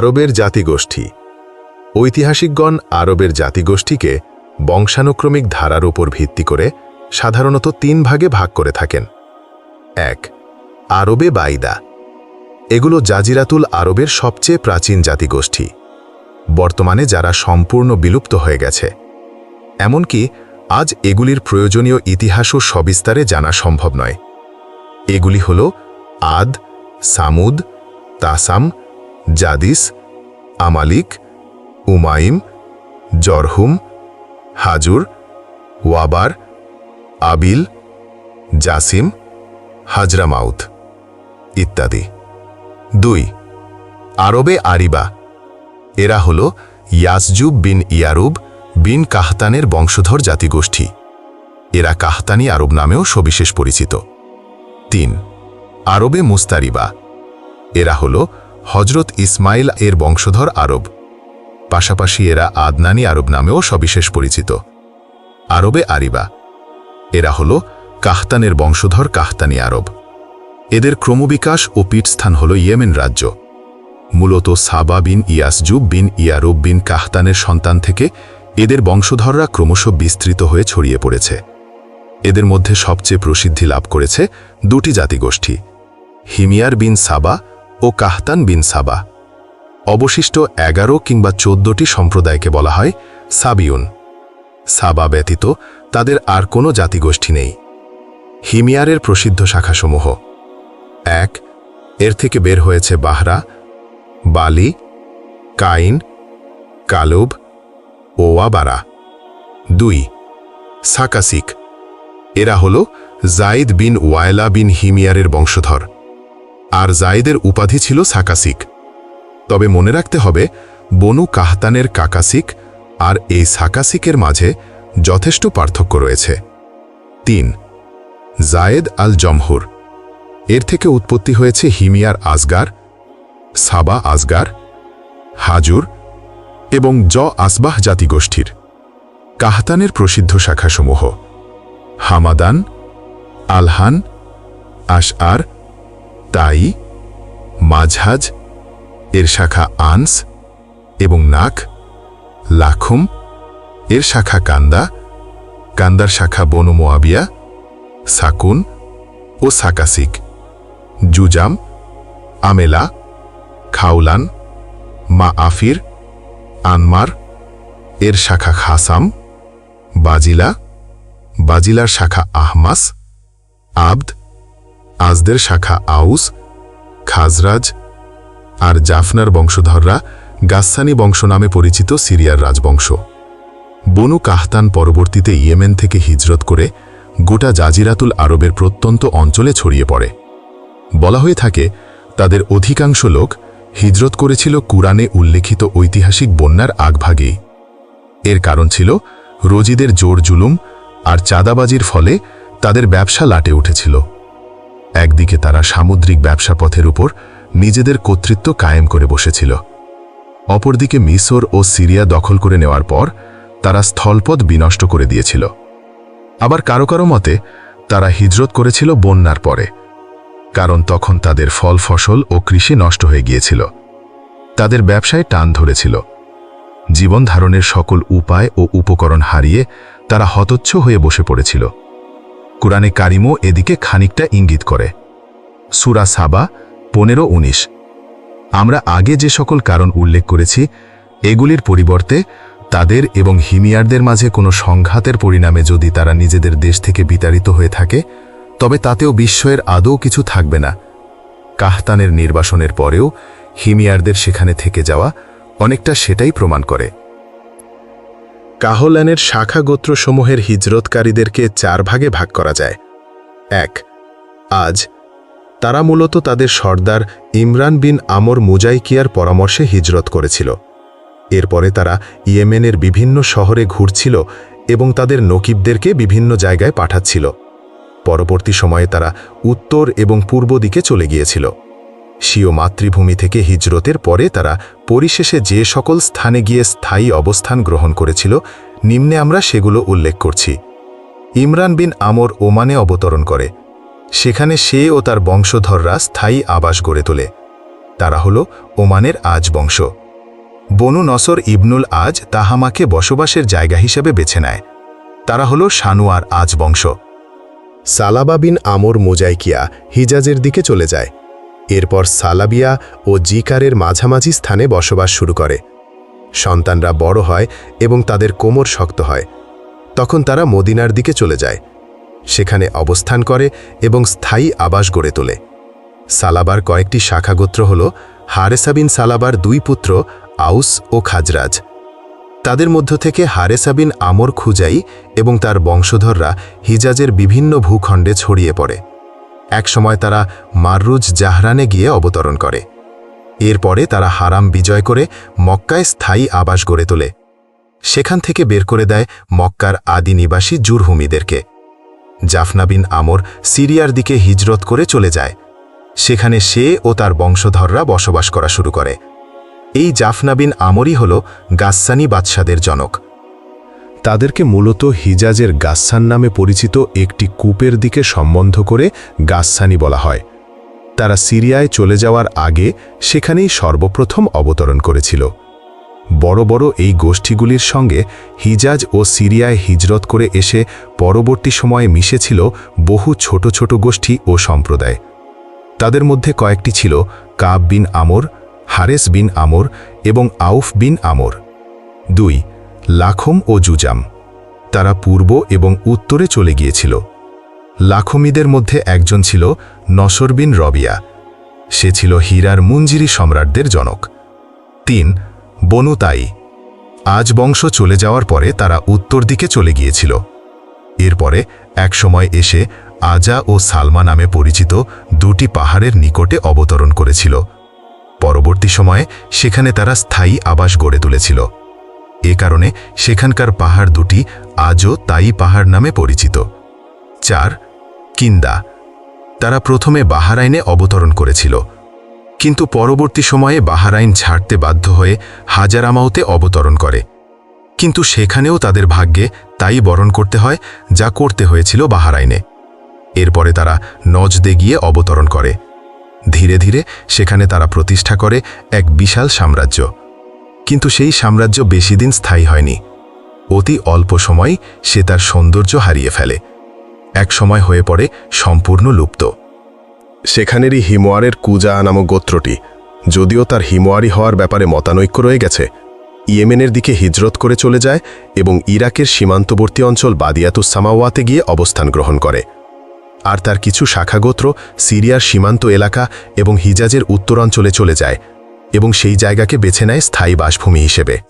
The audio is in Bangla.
আরবের জাতিগোষ্ঠী। ঐতিহাসিকগণ আরবের জাতিগোষ্ঠীকে বংশানুক্রমিক ধারার উপর ভিত্তি করে সাধারণত তিন ভাগে ভাগ করে থাকেন। এক, আরবে বাইদা। এগুলো জাজিরাতুল আরবের সবচেয়ে প্রাচীন জাতিগোষ্ঠী। বর্তমানে যারা সম্পূর্ণ বিলুপ্ত হয়ে গেছে। এমনকি আজ এগুলির প্রয়োজনীয় ইতিহাসও সবিস্তারে জানা সম্ভব নয়। এগুলি হল আদ, সামুদ, তাসাম, জাদিস আমালিক, উমাইম, জরহুম, হাজুর, ওয়াবার, আবিল, জাসিম হাজরামাউথ ইত্যাদি। দুই, আরবে আরিবা। এরা হল ইয়াসজুব বিন ইয়ারুব বিন কাহতানের বংশধর জাতিগোষ্ঠী। এরা কাহতানি আরব নামেও সবিশেষ পরিচিত। তিন, আরবে মুস্তারিবা। এরা হল হজরত ইসমাইল এর বংশধর আরব। পাশাপাশি এরা আদনানি আরব নামেও সবিশেষ পরিচিত। আরবে আরিবা। এরা হল কাহতানের বংশধর কাহতানি আরব। এদের ক্রমবিকাশ ও পীঠস্থান হল ইয়েমেন রাজ্য। মূলত সাবা বিন ইয়াসজুব বিন ইয়ারুব বিন কাহতানের সন্তান থেকে এদের বংশধররা ক্রমশ বিস্তৃত হয়ে ছড়িয়ে পড়েছে। এদের মধ্যে সবচেয়ে প্রসিদ্ধি লাভ করেছে দুটি জাতিগোষ্ঠী, হিমিয়ার বিন সাবা ও কাহতান বিন সাবা। অবশিষ্ট এগারো কিংবা চোদ্দটি সম্প্রদায়কে বলা হয় সাবিউন। সাবা ব্যতীত তাদের আর কোনো জাতিগোষ্ঠী নেই। হিমিয়ারের প্রসিদ্ধ শাখাসমূহ। এক, এর থেকে বের হয়েছে বাহরা, বালি, কাইন, কালুব, ওয়াবারা। দুই, সাকাসিক। এরা হল জাইদ বিন ওয়ায়লা বিন হিমিয়ারের বংশধর। আর জাইদের উপাধি ছিল সাকাসিক। তবে মনে রাখতে হবে, বনু কাহতানের কাকাসিক আর এই সাকাসিকের মাঝে যথেষ্ট পার্থক্য রয়েছে। তিন, জায়েদ আল জমহুর এর থেকে উৎপত্তি হয়েছে হিমিয়ার আজগার সাবা আজগার হাজুর এবং জ আসবাহ জাতিগোষ্ঠীর। কাহতানের প্রসিদ্ধ শাখাসমূহ, হামাদান, আলহান, আশআর তাই মাঝহাজ, এর শাখা আনস এবং নাক, লাখুম, এর শাখা কান্দা, কান্দার শাখা বনু মোয়াবিয়া সাকুন ও সাকাসিক, জুজাম, আমেলা খাউলান মা আফির আনমার, এর শাখা খাসাম, বাজিলা, বাজিলার শাখা আহমাস, আবদ আজদের শাখা আউস, খাজরাজ আর জাফনার বংশধররা গাস্সানি বংশ নামে পরিচিত সিরিয়ার রাজবংশ। বনু কাহতান পরবর্তীতে ইয়েমেন থেকে হিজরত করে গোটা জাজিরাতুল আরবের প্রত্যন্ত অঞ্চলে ছড়িয়ে পড়ে। বলা হয়ে থাকে, তাদের অধিকাংশ লোক হিজরত করেছিল কুরআনে উল্লেখিত ঐতিহাসিক বন্যার আগভাগেই। এর কারণ ছিল রোজিদের জোর জুলুম আর চাঁদাবাজির ফলে তাদের ব্যবসা লাটে উঠেছিল। একদিকে তারা সামুদ্রিক ব্যবসা পথের উপর নিজেদের কর্তৃত্ব কায়েম করে বসেছিল। অপরদিকে মিসর ও সিরিয়া দখল করে নেওয়ার পর তারা স্থলপথ বিনষ্ট করে দিয়েছিল। আবার কারও কারও মতে, তারা হিজরত করেছিল বন্যার পরে, কারণ তখন তাদের ফল ফসল ও কৃষি নষ্ট হয়ে গিয়েছিল। তাদের ব্যবসায় টান ধরেছিল। জীবন ধারণের সকল উপায় ও উপকরণ হারিয়ে তারা হতচ্ছ হয়ে বসে পড়েছিল। কোরআনে কারিমও এদিকে খানিকটা ইঙ্গিত করে। সুরা সাবা, পনেরো, উনিশ। আমরা আগে যে সকল কারণ উল্লেখ করেছি, এগুলির পরিবর্তে তাদের এবং হিমিয়ারদের মাঝে কোনো সংঘাতের পরিণামে যদি তারা নিজেদের দেশ থেকে বিতাড়িত হয়ে থাকে, তবে তাতেও বিস্ময়ের আদৌ কিছু থাকবে না। কাহতানের নির্বাসনের পরেও হিমিয়ারদের সেখানে থেকে যাওয়া অনেকটা সেটাই প্রমাণ করে। কাহলানের শাখা গোত্রসমূহের হিজরতকারীদেরকে চার ভাগে ভাগ করা যায়। এক, আজ তারা মূলত তাদের সর্দার ইমরান বিন আমর মুজাইকিয়ার পরামর্শে হিজরত করেছিল। এরপরে তারা ইয়েমেনের বিভিন্ন শহরে ঘুরছিল এবং তাদের নকিবদেরকে বিভিন্ন জায়গায় পাঠাচ্ছিল। পরবর্তী সময়ে তারা উত্তর এবং পূর্ব দিকে চলে গিয়েছিল। স্বীয় মাতৃভূমি থেকে হিজরতের পরে তারা পরিশেষে যে সকল স্থানে গিয়ে স্থায়ী অবস্থান গ্রহণ করেছিল, নিম্নে আমরা সেগুলো উল্লেখ করছি। ইমরান বিন আমর ওমানে অবতরণ করে। সেখানে সে ও তার বংশধররা স্থায়ী আবাস গড়ে তোলে। তারা হল ওমানের আজ বংশ। বনু নসর ইবনুল আজ তাহামাকে বসবাসের জায়গা হিসেবে বেছে নেয়। তারা হল সানুয়ার আজ বংশ। সালাবা বিন আমর মোজাইকিয়া হিজাজের দিকে চলে যায়। এরপর সালাবিয়া ও জিকারের মাঝামাঝি স্থানে বসবাস শুরু করে। সন্তানরা বড় হয় এবং তাদের কোমর শক্ত হয়। তখন তারা মদিনার দিকে চলে যায়। সেখানে অবস্থান করে এবং স্থায়ী আবাস গড়ে তোলে। সালাবার কয়েকটি শাখাগোত্র হল হারেসাবিন সালাবার দুই পুত্র আউস ও খাজরাজ। তাদের মধ্য থেকে হারেসাবিন আমর খুজাই এবং তার বংশধররা হিজাজের বিভিন্ন ভূখণ্ডে ছড়িয়ে পড়ে। একসময় তারা মাররুজ জাহরানে গিয়ে অবতরণ করে। এরপরে তারা হারাম বিজয় করে মক্কায় স্থায়ী আবাস গড়ে তোলে। সেখান থেকে বের করে দেয় মক্কার আদি নিবাসী জুরহুমিদেরকে। জাফনা বিন আমর সিরিয়ার দিকে হিজরত করে চলে যায়। সেখানে সে ও তার বংশধররা বসবাস করা শুরু করে। এই জাফনা বিন আমরই হল গাস্সানি বাদশাদের জনক। তাদেরকে মূলত হিজাজের গাস্সান নামে পরিচিত একটি কূপের দিকে সম্বন্ধ করে গাস্সানি বলা হয়। তারা সিরিয়ায় চলে যাওয়ার আগে সেখানেই সর্বপ্রথম অবতরণ করেছিল। বড় বড় এই গোষ্ঠীগুলির সঙ্গে হিজাজ ও সিরিয়ায় হিজরত করে এসে পরবর্তী সময়ে মিশেছিল বহু ছোট ছোট গোষ্ঠী ও সম্প্রদায়। তাদের মধ্যে কয়েকটি ছিল কাব বিন আমর, হারেস বিন আমর এবং আউফ বিন আমর। দুই লাখম ও জুজাম তারা পূর্ব এবং উত্তরে চলে গিয়েছিল। লাখমিদের মধ্যে একজন ছিল নসর বিন রবিয়া। সে ছিল হীরার মুঞ্জিরি সম্রাটদের জনক। তিন বনুতাই আজ বংশ চলে যাওয়ার পরে তারা উত্তর দিকে চলে গিয়েছিল। এরপরে একসময় এসে আজা ও সালমা নামে পরিচিত দুটি পাহাড়ের নিকটে অবতরণ করেছিল। পরবর্তী সময়ে সেখানে তারা স্থায়ী আবাস গড়ে তুলেছিল। এ কারণে সেখানকার পাহাড় দুটি আজও তাই পাহাড় নামে পরিচিত। চার, কিন্দা। তারা প্রথমে বাহারাইনে অবতরণ করেছিল। কিন্তু পরবর্তী সময়ে বাহারাইন ছাড়তে বাধ্য হয়ে হাজারামাউতে অবতরণ করে। কিন্তু সেখানেও তাদের ভাগ্যে তাই বরণ করতে হয় যা করতে হয়েছিল বাহারাইনে। এরপরে তারা নজদে গিয়ে অবতরণ করে। ধীরে ধীরে সেখানে তারা প্রতিষ্ঠা করে এক বিশাল সাম্রাজ্য। কিন্তু সেই সাম্রাজ্য বেশি দিন স্থায়ী হয়নি। অতি অল্প সময় সে তার সৌন্দর্য হারিয়ে ফেলে। এক সময় হয়ে পড়ে সম্পূর্ণ লুপ্ত। সেখানেরই হিমোয়ারের কুজা নামক গোত্রটি, যদিও তার হিমোয়ারি হওয়ার ব্যাপারে মতানৈক্য রয়ে গেছে, ইয়েমেনের দিকে হিজরত করে চলে যায় এবং ইরাকের সীমান্তবর্তী অঞ্চল বাদিয়াতুস সামাওয়াতে গিয়ে অবস্থান গ্রহণ করে। আর তার কিছু শাখাগোত্র সিরিয়ার সীমান্ত এলাকা এবং হিজাজের উত্তরাঞ্চলে চলে যায়। এবং সেই জায়গাকে বেছে নেয় স্থায়ী বাসভূমি হিসেবে।